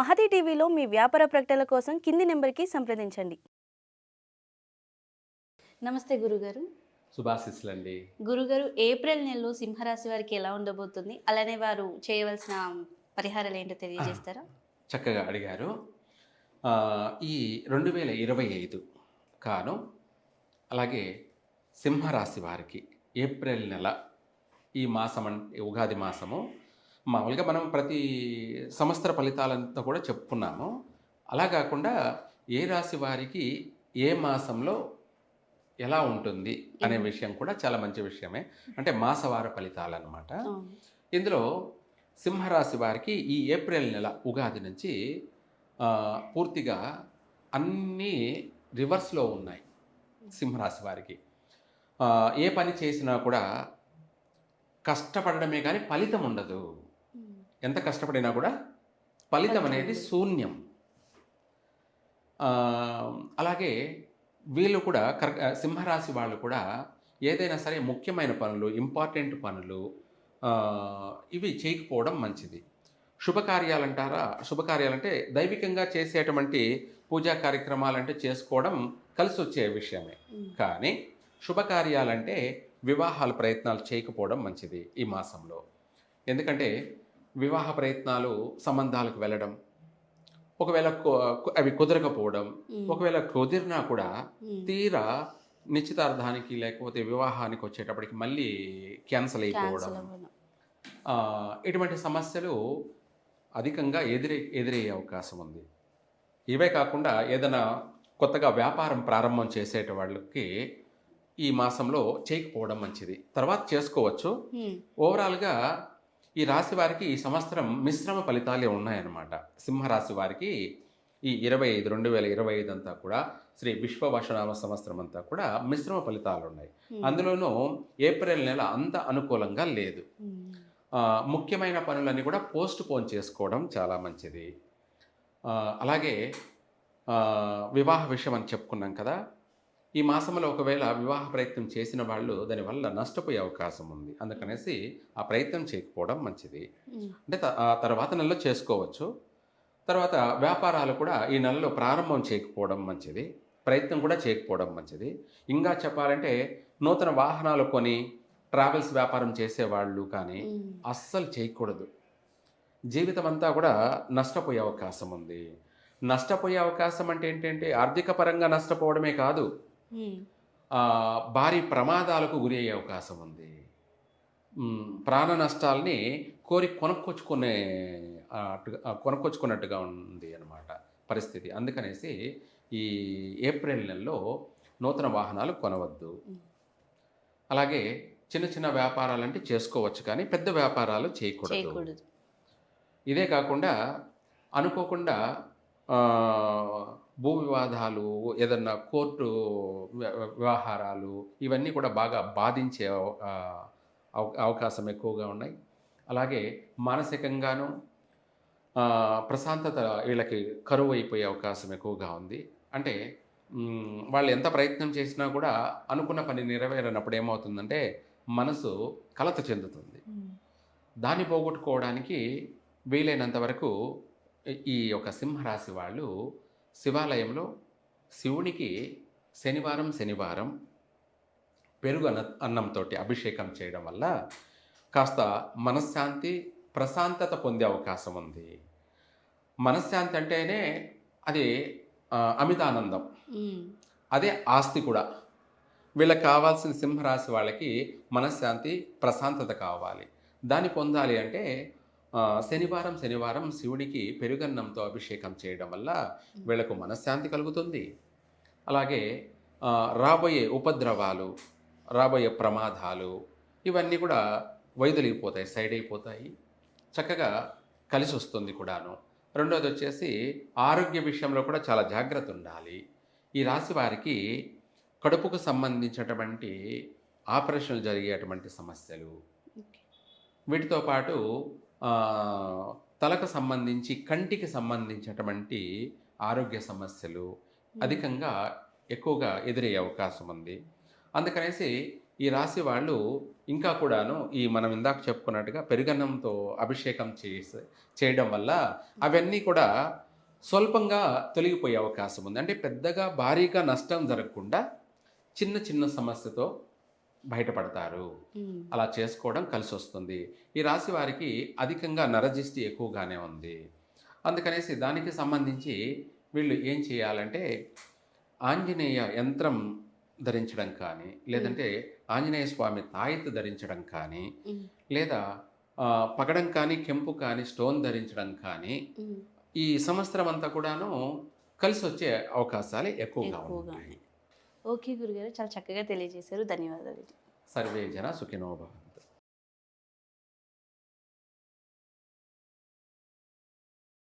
మహతి టీవీలో మీ వ్యాపార ప్రకటనల కోసం కింది నెంబర్కి సంప్రదించండి. నమస్తే గురుగారు. శుభాశిస్సులండి. గురుగారు ఏప్రిల్ నెలలో సింహరాశి వారికి ఎలా ఉండబోతుంది? అలానే వారు చేయవలసిన పరిహారాలు ఏంటో తెలియజేస్తారా? చక్కగా అడిగారు. ఆ, ఈ రెండు వేల ఇరవై ఐదు కాను అలాగే సింహరాశి వారికి ఏప్రిల్ నెల ఈ మాసం అంటే ఉగాది మాసము మామూలుగా మనం ప్రతి సంవత్సర ఫలితాలంతా కూడా చెప్పుకున్నాము. అలా కాకుండా ఏ రాశి వారికి ఏ మాసంలో ఎలా ఉంటుంది అనే విషయం కూడా చాలా మంచి విషయమే. అంటే మాసవార ఫలితాలు అన్నమాట అవును. ఇందులో సింహరాశి వారికి ఈ ఏప్రిల్ నెల ఉగాది నుంచి పూర్తిగా అన్నీ రివర్స్లో ఉన్నాయి సింహరాశి వారికి. ఏ పని చేసినా కూడా కష్టపడడమే కానీ ఫలితం ఉండదు. ఎంత కష్టపడినా కూడా ఫలితం అనేది శూన్యం. అలాగే వీళ్ళు కూడా కర్ సింహరాశి వాళ్ళు కూడా ఏదైనా సరే ముఖ్యమైన పనులు ఇంపార్టెంట్ పనులు ఇవి చేయకపోవడం మంచిది. శుభకార్యాలంటారా? శుభకార్యాలంటే దైవికంగా చేసేటువంటి పూజా కార్యక్రమాలంటే చేసుకోవడం కలిసి వచ్చే విషయమే. కానీ శుభకార్యాలంటే వివాహాల ప్రయత్నాలు చేయకపోవడం మంచిది ఈ మాసంలో. ఎందుకంటే వివాహ ప్రయత్నాలు సంబంధాలకు వెళ్ళడం ఒకవేళ అవి కుదరకపోవడం. ఒకవేళ కుదిరినా కూడా. తీరా నిశ్చితార్థానికి లేకపోతే వివాహానికి వచ్చేటప్పటికి మళ్ళీ క్యాన్సిల్ అయిపోవడం ఇటువంటి సమస్యలు అధికంగా ఎదురే ఎదురయ్యే అవకాశం ఉంది ఇవే కాకుండా ఏదైనా కొత్తగా వ్యాపారం ప్రారంభం చేసేట వాళ్ళకి ఈ మాసంలో చేయకపోవడం మంచిది తర్వాత చేసుకోవచ్చు. ఓవరాల్గా ఈ రాశి వారికి ఈ సంవత్సరం మిశ్రమ ఫలితాలే ఉన్నాయన్నమాట. సింహరాశి వారికి ఈ ఇరవై ఐదు రెండు వేల ఇరవై ఐదు అంతా కూడా శ్రీ విశ్వవశనామ సంవత్సరం అంతా కూడా మిశ్రమ ఫలితాలు ఉన్నాయి. అందులోనూ ఏప్రిల్ నెల అంత అనుకూలంగా లేదు. ముఖ్యమైన పనులన్నీ కూడా పోస్ట్ పోన్ చేసుకోవడం చాలా మంచిది. అలాగే వివాహ విషయం అని చెప్పుకున్నాం కదా ఈ మాసంలో ఒకవేళ వివాహ ప్రయత్నం చేసిన వాళ్ళు దానివల్ల నష్టపోయే అవకాశం ఉంది. అందుకనేసి ఆ ప్రయత్నం చేయకపోవడం మంచిది. అంటే తర్వాత నెలలో చేసుకోవచ్చు. తర్వాత వ్యాపారాలు కూడా ఈ నెలలో ప్రారంభం చేయకపోవడం మంచిది. ప్రయత్నం కూడా చేయకపోవడం మంచిది. ఇంకా చెప్పాలంటే నూతన వాహనాలు కొని ట్రావెల్స్ వ్యాపారం చేసేవాళ్ళు కానీ. అస్సలు చేయకూడదు. జీవితం అంతా కూడా నష్టపోయే అవకాశం ఉంది. నష్టపోయే అవకాశం అంటే ఏంటంటే ఆర్థిక పరంగా నష్టపోవడమే కాదు. భారీ ప్రమాదాలకు గురి అయ్యే అవకాశం ఉంది. ప్రాణ నష్టాల్ని కోరి కొనుక్కొచ్చుకునే కొనుక్కొచ్చుకున్నట్టుగా ఉంది అన్నమాట పరిస్థితి. అందుకనేసి ఈ ఏప్రిల్ నెలలో నూతన వాహనాలు కొనవద్దు. అలాగే చిన్న చిన్న వ్యాపారాలు అంటే చేసుకోవచ్చు కానీ పెద్ద వ్యాపారాలు చేయకూడదు. ఇదే కాకుండా అనుకోకుండా భూ వివాదాలు ఏదన్నా కోర్టు వ్య- వ్యవహారాలు ఇవన్నీ కూడా బాగా బాధించే అవకాశం ఎక్కువగా ఉన్నాయి. అలాగే మానసికంగాను ప్రశాంతత వీళ్ళకి కరువు అయిపోయే అవకాశం ఎక్కువగా ఉంది. అంటే వాళ్ళు ఎంత ప్రయత్నం చేసినా కూడా అనుకున్న పని నెరవేరనప్పుడు ఏమవుతుందంటే మనసు కలత చెందుతుంది. దాన్ని పోగొట్టుకోవడానికి వీలైనంత వరకు ఈ యొక్క సింహరాశి వాళ్ళు శివాలయంలో శివునికి శనివారం శనివారం పెరుగు అన్న అన్నంతో అభిషేకం చేయడం వల్ల కాస్త మనశ్శాంతి ప్రశాంతత పొందే అవకాశం ఉంది. మనశ్శాంతి అంటేనే అది అమితానందం. అదే ఆస్తి కూడా. వీళ్ళకి కావాల్సిన సింహరాశి వాళ్ళకి మనశ్శాంతి ప్రశాంతత కావాలి. దాన్ని పొందాలి అంటే శనివారం శనివారం శివుడికి పెరుగన్నంతో అభిషేకం చేయడం వల్ల వీళ్ళకు మనశ్శాంతి కలుగుతుంది. అలాగే రాబోయే ఉపద్రవాలు రాబోయే ప్రమాదాలు ఇవన్నీ కూడా వైదొలిగిపోతాయి సైడ్ అయిపోతాయి చక్కగా కలిసి వస్తుంది కూడాను. రెండోది వచ్చేసి ఆరోగ్య విషయంలో కూడా చాలా జాగ్రత్త ఉండాలి. ఈ రాశి వారికి కడుపుకు సంబంధించినటువంటి ఆపరేషన్లు జరిగేటువంటి సమస్యలు. వీటితో పాటు తలకు సంబంధించి కంటికి సంబంధించినటువంటి ఆరోగ్య సమస్యలు అధికంగా ఎక్కువగా ఎదురయ్యే అవకాశం ఉంది. అందుకనేసి ఈ రాశి వాళ్ళు ఇంకా కూడాను ఈ మనం ఇందాక చెప్పుకున్నట్టుగా పెరుగన్నంతో అభిషేకం చేసి చేయడం వల్ల అవన్నీ కూడా స్వల్పంగా తొలగిపోయే అవకాశం ఉంది. అంటే పెద్దగా భారీగా నష్టం జరగకుండా చిన్న చిన్న సమస్యతో బయటపడతారు. అలా చేసుకోవడం కలిసి వస్తుంది ఈ రాశి వారికి అధికంగా నరజిష్టి ఎక్కువగానే ఉంది అందుకనేసి దానికి సంబంధించి వీళ్ళు ఏం చేయాలంటే ఆంజనేయ యంత్రం ధరించడం కానీ లేదంటే ఆంజనేయ స్వామి తాయెత్తు ధరించడం కానీ. లేదా పగడం కానీ కెంపు కానీ స్టోన్ ధరించడం కానీ. ఈ సంవత్సరం అంతా కూడాను కలిసి వచ్చే అవకాశాలు ఎక్కువగా ఉన్నాయి ఓకే గురుగారు చాలా చక్కగా తెలియజేశారు. ధన్యవాదాలు. సర్వే జన సుఖినోభవ